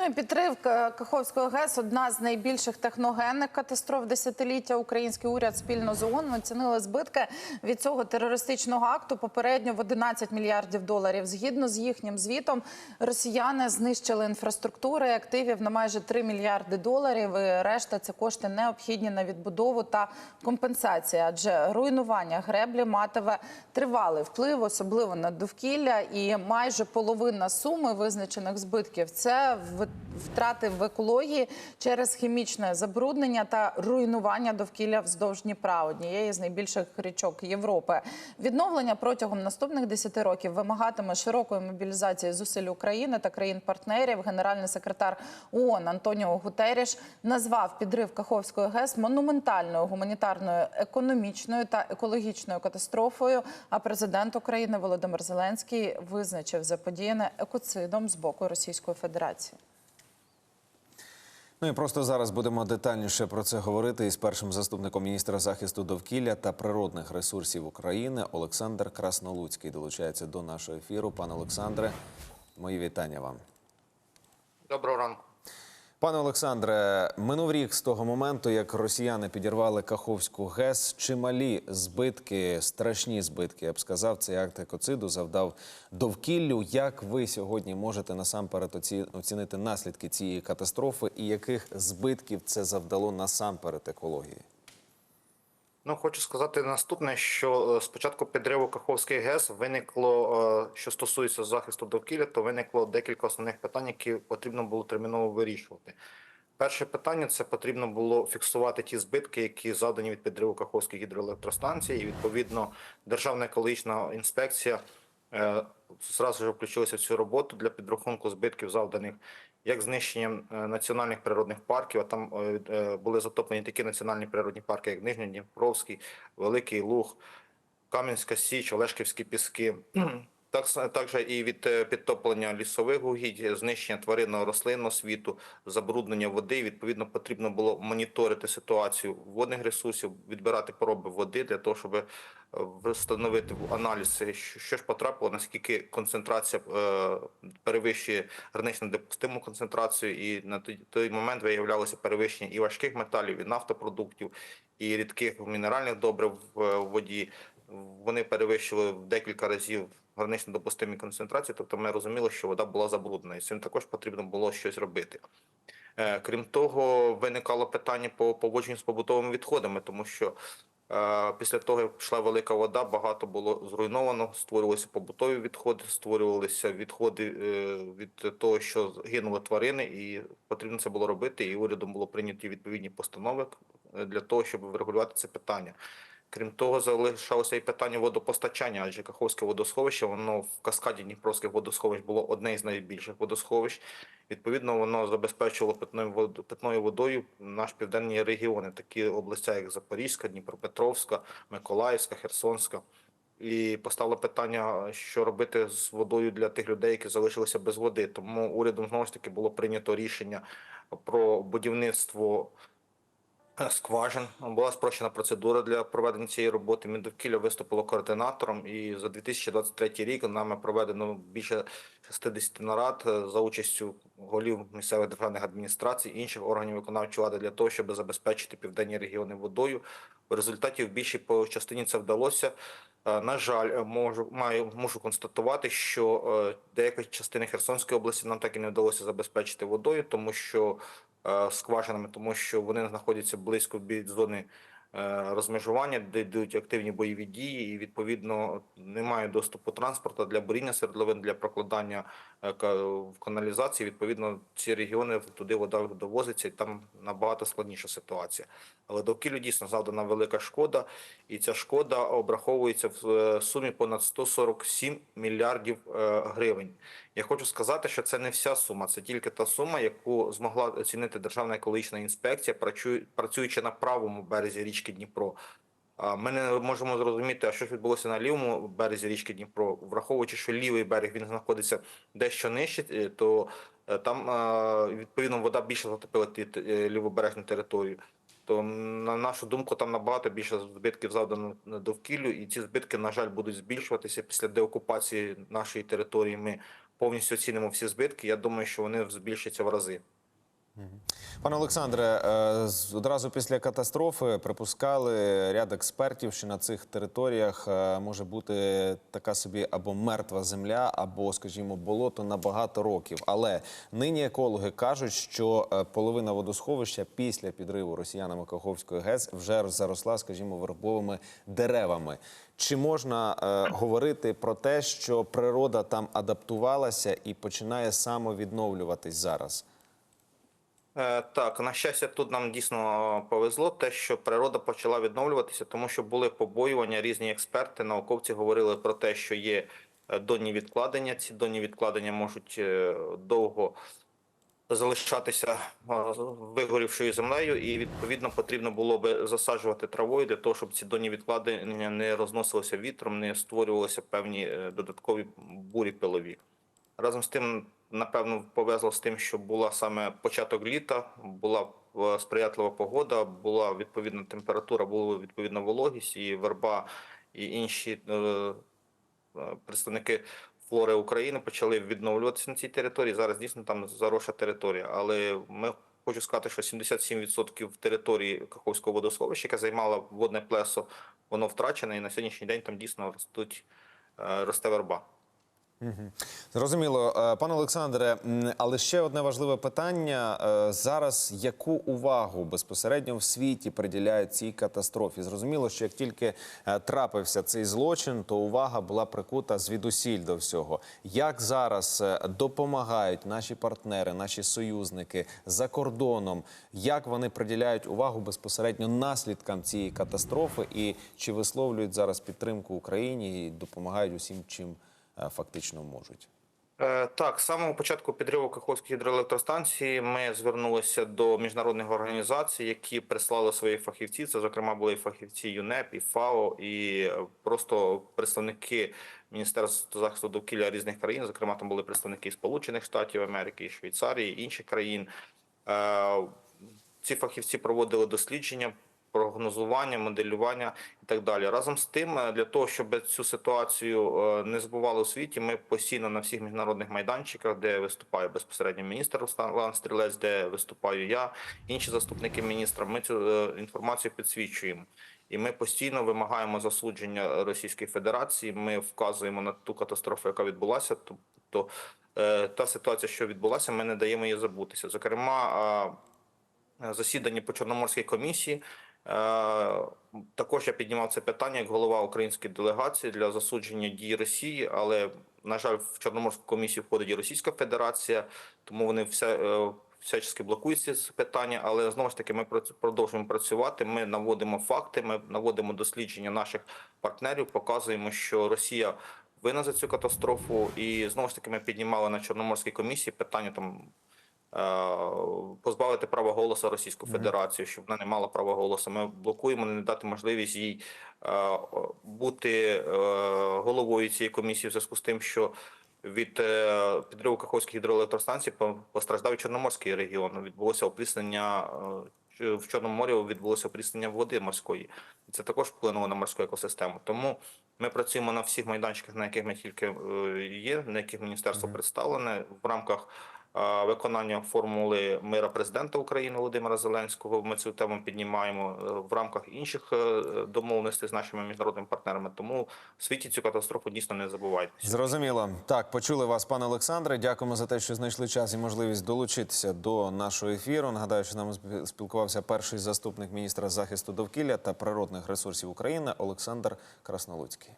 Ну і підтримка Каховської ГЕС одна з найбільших техногенних катастроф десятиліття. Український уряд спільно з ООН оцінили збитки від цього терористичного акту попередньо в 11 мільярдів доларів. Згідно з їхнім звітом, росіяни знищили інфраструктури і активів на майже 3 мільярди доларів. І решта це кошти необхідні на відбудову та компенсацію. Адже руйнування греблі матиме тривалий вплив, особливо на довкілля, і майже половина суми визначених збитків це в- втрати в екології через хімічне забруднення та руйнування довкілля вздовж Дніпра, однієї з найбільших річок Європи. Відновлення протягом наступних 10 років вимагатиме широкої мобілізації зусиль України та країн-партнерів. Генеральний секретар ООН Антоніо Гутеріш назвав підрив Каховської ГЕС монументальною гуманітарною, економічною та екологічною катастрофою. А президент України Володимир Зеленський визначив заподіяне екоцидом з боку Російської Федерації. Ну і просто зараз будемо детальніше про це говорити із першим заступником міністра захисту довкілля та природних ресурсів України Олександр Краснолуцький долучається до нашого ефіру. Пане Олександре, мої вітання вам. Доброго ранку. Пане Олександре, минув рік з того моменту, як росіяни підірвали Каховську ГЕС. Чималі збитки, страшні збитки, я б сказав, цей акт екоциду завдав довкіллю. Як ви сьогодні можете насамперед оці- оцінити наслідки цієї катастрофи і яких збитків це завдало насамперед екології? Ну хочу сказати наступне, що е, спочатку підриву Каховської ГЕС виникло, е, що стосується захисту довкілля, то виникло декілька основних питань, які потрібно було терміново вирішувати. Перше питання це потрібно було фіксувати ті збитки, які завдані від підриву Каховської гідроелектростанції. І відповідно Державна екологічна інспекція е, зразу ж включилася в цю роботу для підрахунку збитків, завданих як знищенням е, національних природних парків. А там е, е, були затоплені такі національні природні парки, як Нижньодніпровський, Великий Луг, Кам'янська Січ, Олешківські піски. Так, також і від е, підтоплення лісових угідь, знищення тваринного рослинного світу, забруднення води. Відповідно, потрібно було моніторити ситуацію водних ресурсів, відбирати проби води для того, щоб е, встановити аналіз, е, що ж потрапило, наскільки концентрація е, перевищує гранично допустиму концентрацію, і на той, момент виявлялося перевищення і важких металів, і нафтопродуктів, і рідких мінеральних добрив в воді. Вони перевищили в декілька разів гранично допустимі концентрації, тобто ми розуміли, що вода була забруднена, і з цим також потрібно було щось робити. Е, Крім того, виникало питання по поводженню з побутовими відходами, тому що е, після того, як пішла велика вода, багато було зруйновано, створювалися побутові відходи, створювалися відходи е, від того, що гинули тварини, і потрібно це було робити. І урядом було прийняті відповідні постанови для того, щоб врегулювати це питання. Крім того, залишалося і питання водопостачання, адже Каховське водосховище, воно в каскаді Дніпровських водосховищ було одне із найбільших водосховищ. Відповідно, воно забезпечувало питною питною водою наш південні регіони, такі області, як Запорізька, Дніпропетровська, Миколаївська, Херсонська. І постало питання, що робити з водою для тих людей, які залишилися без води. Тому урядом знову ж таки було прийнято рішення про будівництво скважин. Була спрощена процедура для проведення цієї роботи. Міндовкілля виступило координатором, і за 2023 рік нами проведено більше 60 нарад е, за участю голів місцевих державних адміністрацій інших органів виконавчої влади для того, щоб забезпечити південні регіони водою. В результаті в більшій по частині це вдалося. Е, На жаль, можу маю мушу констатувати, що е, деякі частини Херсонської області нам так і не вдалося забезпечити водою, тому що скважинами, тому що вони знаходяться близько від зони е, розмежування, де йдуть активні бойові дії, і відповідно немає доступу транспорту для буріння свердловин, для прокладання е, в каналізації. Відповідно, ці регіони туди вода довозиться, і там набагато складніша ситуація. Але довкіллю дійсно завдана велика шкода, і ця шкода обраховується в е, сумі понад 147 мільярдів е, гривень. Я хочу сказати, що це не вся сума, це тільки та сума, яку змогла оцінити Державна екологічна інспекція, працюючи на правому березі річки Дніпро. А Ми не можемо зрозуміти, а що ж відбулося на лівому березі річки Дніпро, враховуючи, що лівий берег він знаходиться дещо нижче, е, то е, там відповідно вода більше затопила е, лівобережну територію. То на нашу думку, там набагато більше збитків завдано довкіллю, і ці збитки, на жаль, будуть збільшуватися після деокупації нашої території. Ми повністю оцінимо всі збитки, я думаю, що вони збільшаться в рази. Пане Олександре, е, одразу після катастрофи припускали ряд експертів, що на цих територіях е, може бути така собі або мертва земля, або, скажімо, болото на багато років. Але нині екологи кажуть, що е, половина водосховища після підриву росіянами Каховської ГЕС вже заросла, скажімо, вербовими деревами. Чи можна говорити про те, що природа там адаптувалася і починає самовідновлюватись зараз? Е, Так, на щастя, тут нам дійсно повезло те, що природа почала відновлюватися, тому що були побоювання. Різні експерти, науковці говорили про те, що є е, донні відкладення. Ці донні відкладення можуть е, довго залишатися вигорівшою землею, і відповідно потрібно було би засаджувати травою для того, щоб ці донні відкладення не розносилися вітром, не створювалися певні додаткові бурі пилові. Разом з тим, напевно, повезло з тим, що була саме початок літа, була е, сприятлива погода, була відповідна температура, була відповідна вологість, і верба і інші е, е, представники флори України почали відновлюватися на цій території. Зараз дійсно там заросша територія. Але ми хочу сказати, що 77% території Каховського водосховища, яке займало водне плесо, воно втрачене, і на сьогоднішній день там дійсно ростуть росте верба. Зрозуміло, Е, пане Олександре, але ще одне важливе питання Е, зараз: яку увагу безпосередньо в світі приділяють цій катастрофі? Зрозуміло, що як тільки е, трапився цей злочин, то увага була прикута звідусіль до всього. Як зараз допомагають наші партнери, наші союзники за кордоном? Як вони приділяють увагу безпосередньо наслідкам цієї катастрофи, і чи висловлюють зараз підтримку Україні і допомагають усім, чим фактично можуть? Е, Так, з самого початку підриву Каховської гідроелектростанції ми звернулися до міжнародних організацій, які прислали свої фахівці. Це, зокрема, були фахівці ЮНЕП, і ФАО, і е, просто представники Міністерства захисту довкілля різних країн. Зокрема, там були представники Сполучених Штатів Америки, і Швейцарії, інших країн. Е, Ці фахівці проводили дослідження. Прогнозування, моделювання і так далі. Разом з тим, е, для того, щоб цю ситуацію е, не збувало у світі, ми постійно на всіх міжнародних майданчиках, де виступає безпосередньо міністр Руслан Стрілець, де виступаю я, інші заступники міністра, ми цю е, інформацію підсвічуємо. І ми постійно вимагаємо засудження Російської Федерації. Ми вказуємо на ту катастрофу, яка відбулася. Тобто та ситуація, що відбулася, ми не даємо її забутися. Зокрема, засіданні по Чорноморській комісії. Е, Також я піднімав це питання як голова української делегації для засудження дій Росії, але на жаль, в Чорноморську комісію входить і Російська Федерація, тому вони все всячески блокують ці питання. Але знову ж таки, ми продовжуємо працювати. Ми наводимо факти, ми наводимо дослідження наших партнерів, показуємо, що Росія винна за цю катастрофу, і знову ж таки ми піднімали на Чорноморській комісії питання там. Е, Позбавити права голосу Російську Федерацію, щоб вона не мала права голосу. Ми блокуємо, не дати можливість їй е, бути е, головою цієї комісії в зв'язку з тим, що від підриву Каховських гідроелектростанцій по- постраждав Чорноморський регіон. Відбулося опріснення в Чорному морі відбулося опріснення води морської. І Це також вплинуло на морську екосистему. Тому ми працюємо на всіх майданчиках, на яких ми тільки є, на яких міністерство представлене в рамках виконання формули мира президента України Володимира Зеленського. Ми цю тему піднімаємо е, в рамках інших е, домовленостей з нашими міжнародними партнерами. Тому в світі цю катастрофу дійсно не забувайте. Зрозуміло. Так, почули вас, пане Олександре. Дякуємо за те, що знайшли час і можливість долучитися до нашого ефіру. Нагадаю, що спі- спілкувався перший заступник міністра захисту довкілля та природних ресурсів України Олександр Краснолуцький.